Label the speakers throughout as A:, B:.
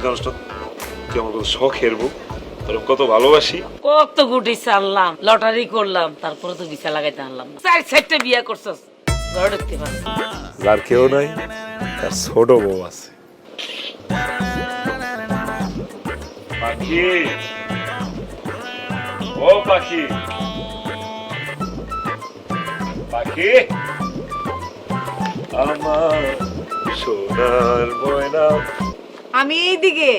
A: তুই জানিস না তুই আমার কত শখের তোর কত ভালোবাসি।
B: কত গুটি চাললাম লটারি করলাম তারপরে তো বিছা লাগাইতে আনলাম চার চারটে বিয়া করছস ঘরে ঢুকতে পারছি না।
A: যার কেউ নাই তার ছোট বউ আছে। পাখি। ও পাখি। পাখি। আমার সোনার ময়না
C: আমি এইদিকে।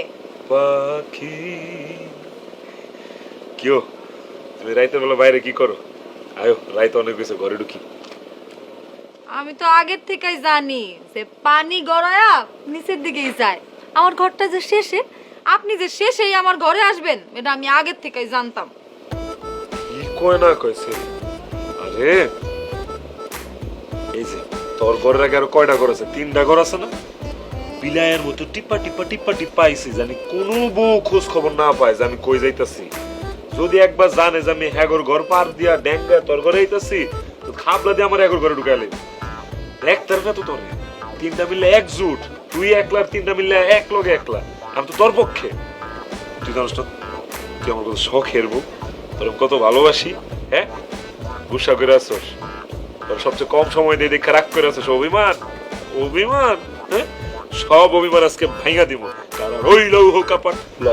A: পাখি। কিও তুমি রাইতের বেলা বাইরে কি করো? আয়ো রাইতে অনেক কিছু ঘরে ঢুকি।
C: আমি তো আগের থেকেই জানি যে পানি গড়ায়া নিচের দিকেই যায়। আমার ঘরটা যে শেষে আপনি যে শেষেই আমার ঘরে আসবেন এটা আমি আগের থেকেই জানতাম।
A: কি কয় না কইছে আরে এই যে তোর ঘরের আগে আরও কয়টা ঘর আছে? তিনটা ঘর আছে না? বিলায়ের মতো টিপা টিপা টিপা টিপা আইছি জানি কোনো বউ খোঁজ খবর না পায় যে আমি কই যাইতাছি। যদি একবার জানে যে আমি হ্যাগর ঘর পার দিয়া ড্যাঙ্গা তোর ঘরে আইতাছি, তো খাবলা দিয়ে আমার হ্যাগর ঘরে ঢুকাইলে দেখ তার তো তোর। তিনটা মিললে একজুট, তুই একলা তিনটা মিললে এক লগে একলা। আমি তো তোর পক্ষে। তুই জানিস না, তুই আমার কত শখের বউ, তোর কত ভালোবাসি হ্যাঁ? গুসা করে আসছস তোর সবচেয়ে কম সময় দিয়ে দেখে রাগ করে আসছস অভিমান অভিমান হ্যাঁ? সব অভিমান আজকে ভাঙা দিব। কারণ ওই লৌহ কাপাট। ল।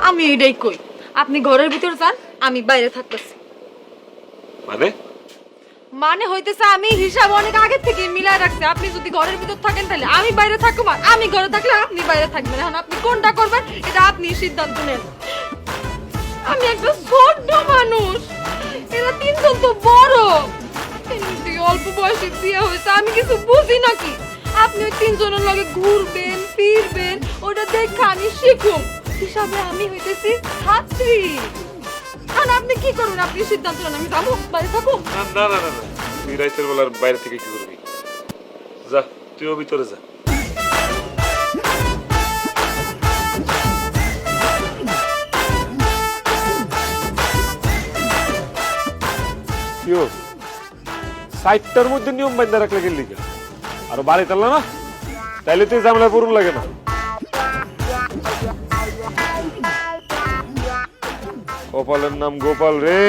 C: আমি এটাই কই। আপনি ঘরের ভিতর যান আমি বাইরে থাকতেছি।
A: মানে?
C: মানে হইতেছে আমি হিসাব অনেক আগে থেকে মিলাই রাখছি। আপনি যদি ঘরের ভিতর থাকেন তাহলে আমি বাইরে থাকব আর আমি ঘরে থাকলে আপনি বাইরে থাকবেন। এখন আপনি কোনটা করবেন এটা আপনি সিদ্ধান্ত নেন। আমি একটা ছোট্ট মানুষ। এরা তিনজন তো বড়। অল্প বয়সে বিয়ে হয়েছে আমি কিছু বুঝি নাকি? আপনি ওই তিনজনের লগে ঘুরবেন, ফিরবেন, ওটা দেখে আমি শিখুম। হিসাবে আমি হইতেছি ছাত্রী। এখন আপনি কি করবেন আপনি সিদ্ধান্ত নেন, আমি যাব বাইরে থাকব
A: না না না না তুই রাইতের বেলার বাইরে থেকে কি করবি? যা, তুইও ভিতরে যা। সাইটটার মধ্যে নিয়ম বান্ধা রাখলে গেলি কেন? আর বাড়ি তাল্লা না? তাইলে তুই ঝামেলা পড়ুন লাগে না। গোপালের নাম গোপাল রে।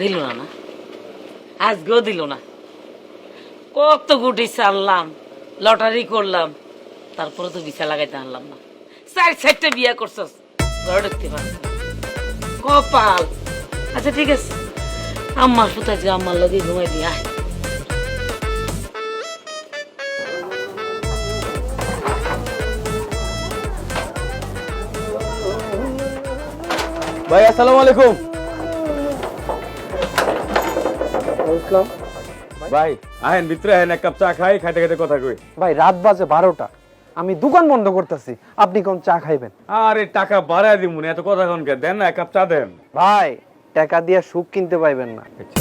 B: দিল না না। আজকেও দিল না। কত গুটি চাললাম লটারি করলাম, তারপরে তো বিছা লাগাইতে আনলাম না। চার চারটে বিয়া করছস, ঘরে পারছি না। কপাল। আচ্ছা ঠিক আছে। আম্মার সুতা যে আম্মার লগে ঘুমাই দিয়ে আয়।
D: ভাই আসসালামু আলাইকুম। ভাই আহেন ভিতরে আহেন এক কাপ চা খাই খাইতে খাইতে কথা কই।
E: ভাই রাত বাজে বারোটা। আমি দোকান বন্ধ করতেছি। আপনি কোন চা খাইবেন?
D: আরে টাকা বাড়ায় দিমু না এত কথা কোন কে? দেন না এক কাপ চা দেন।
E: ভাই টাকা দিয়ে সুখ কিনতে পাইবেন না।
D: আচ্ছা